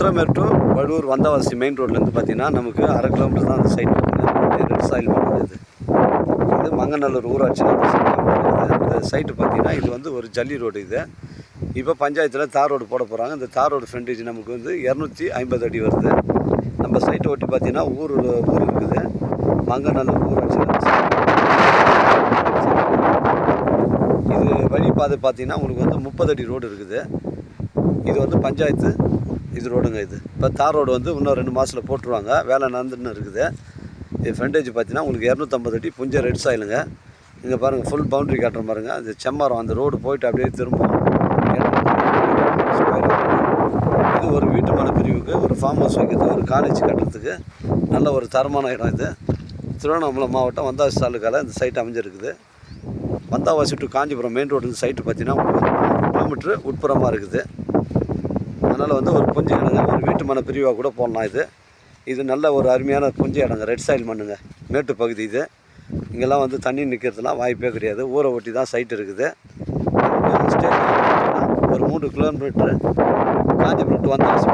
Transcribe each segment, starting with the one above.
Uthiramerur to Vadur Vandavasi main ரோட்லேருந்து பார்த்தீங்கன்னா நமக்கு அரை கிலோமீட்டர் தான் அந்த சைட் ரெட் சாயில் பண்ணுது இது. மங்கநல்லூர் ஊராட்சியில் அந்த இந்த சைட்டு பார்த்தீங்கன்னா இது வந்து ஒரு ஜல்லி ரோடு இது. இப்போ பஞ்சாயத்தில் தார் ரோடு போட போகிறாங்க இந்த தார் ரோடு ஃப்ரண்டேஜ் நமக்கு வந்து இரநூத்தி ஐம்பது அடி வருது. நம்ம சைட்டை ஒட்டி பார்த்தீங்கன்னா ஊர் ஊர் இருக்குது. மங்கநல்லூர் ஊராட்சியில் இது வழிபாதை பார்த்தீங்கன்னா உங்களுக்கு வந்து முப்பது அடி ரோடு இருக்குது. இது வந்து பஞ்சாயத்து இது ரோடுங்க இது. இப்போ தார் ரோடு வந்து இன்னும் ரெண்டு மாதத்தில் போட்டுருவாங்க. வேலை நடந்துன்னு இருக்குது. இது ஃப்ரண்டேஜ் பார்த்தீங்கன்னா உங்களுக்கு இரநூத்தம்பது அடி புஞ்ச ரெட் சாயிலுங்க இங்கே பாருங்கள் ஃபுல் பவுண்டரி காட்டுற மாதிரிங்க. அந்த செம்மரம் அந்த ரோடு போயிட்டு அப்படியே திரும்பும். இது ஒரு வீட்டு மன பிரிவுக்கு ஒரு ஃபார்ம் ஹவுஸ் வைக்கிறது ஒரு காலேஜ் கட்டுறதுக்கு நல்ல ஒரு தரமான இடம் இது. திருவண்ணாமலை மாவட்டம் வந்தாசி தாலுக்காவில் இந்த சைட் அமைஞ்சிருக்குது. Vandavasi to Kanchipuram main road side பார்த்தீங்கன்னா உங்களுக்கு கிலோமீட்ரு உட்புறமாக இருக்குது. அதனால் வந்து ஒரு புஞ்சு இடங்க ஒரு வீட்டு மன பிரிவாக கூட போடலாம் இது. இது நல்ல ஒரு அருமையான புஞ்சு இடங்க ரெட் சாயில் மண்ணுங்க மேட்டு பகுதி இது. இங்கெல்லாம் வந்து தண்ணி நிற்கிறதுலாம் வாய்ப்பே கிடையாது. ஊரை ஒட்டி தான் சைட் இருக்குது. ஒரு மூணு கிலோமீட்ரு காஞ்சிபுரத்து டு வந்தாவாசி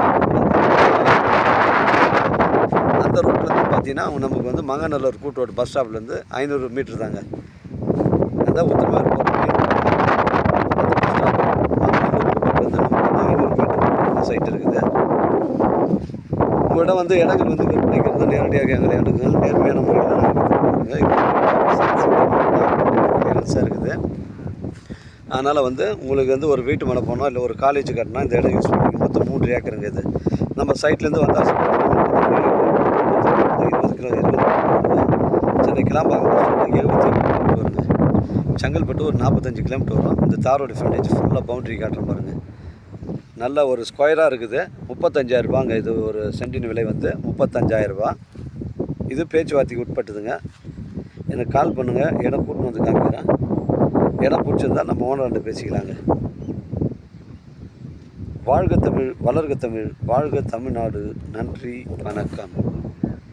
அந்த ரோட்லேருந்து பார்த்தீங்கன்னா நமக்கு வந்து மங்கநல்லூர் கூட்டோடு பஸ் ஸ்டாப்லேருந்து ஐநூறு மீட்ரு தாங்க. அதான் உத்தரமாக போகிற சைட் இருக்குது உங்கள்கிட்ட வந்து இடங்கள் வந்து விற்பனைக்கு வந்து நேரடியாக எங்களை அணுகுங்கள் நேர்மையான முறையில் நாங்கள் இருக்குது. அதனால் வந்து உங்களுக்கு வந்து ஒரு வீட்டு மேலே போனோம் இல்லை ஒரு காலேஜ் கட்டினா இந்த இடம் யூஸ் பண்ணிக்க மொத்தம் மூன்று ஏக்கருங்க இது. நம்ம சைட்லேருந்து வந்தால் இருபது கிலோ இருபது சென்னை கிளம்பாங்க எழுபத்தி கிலோமீட்டர் வருங்க செங்கல்பட்டு ஒரு நாற்பத்தஞ்சு கிலோமீட்டர் வரும். இந்த தாரோட ஃப்ரெண்டேஜ் ஃபுல்லாக பவுண்டரி காட்டுற பாருங்க நல்ல ஒரு ஸ்கொயராக இருக்குது. முப்பத்தஞ்சாயிரரூபாங்க இது ஒரு சென்டின் விலை வந்து. முப்பத்தஞ்சாயிரரூபா ரூபாய் இது பேச்சுவார்த்தைக்கு உட்பட்டுதுங்க. எனக்கு கால் பண்ணுங்கள் இடம் கூட்டின்னு வந்து காமிக்கிறேன். இடம் பிடிச்சிருந்தா நம்ம ஓனர்கிட்ட பேசிக்கலாங்க. வாழ்க தமிழ் வளர்க தமிழ் வாழ்க தமிழ்நாடு. நன்றி வணக்கம்.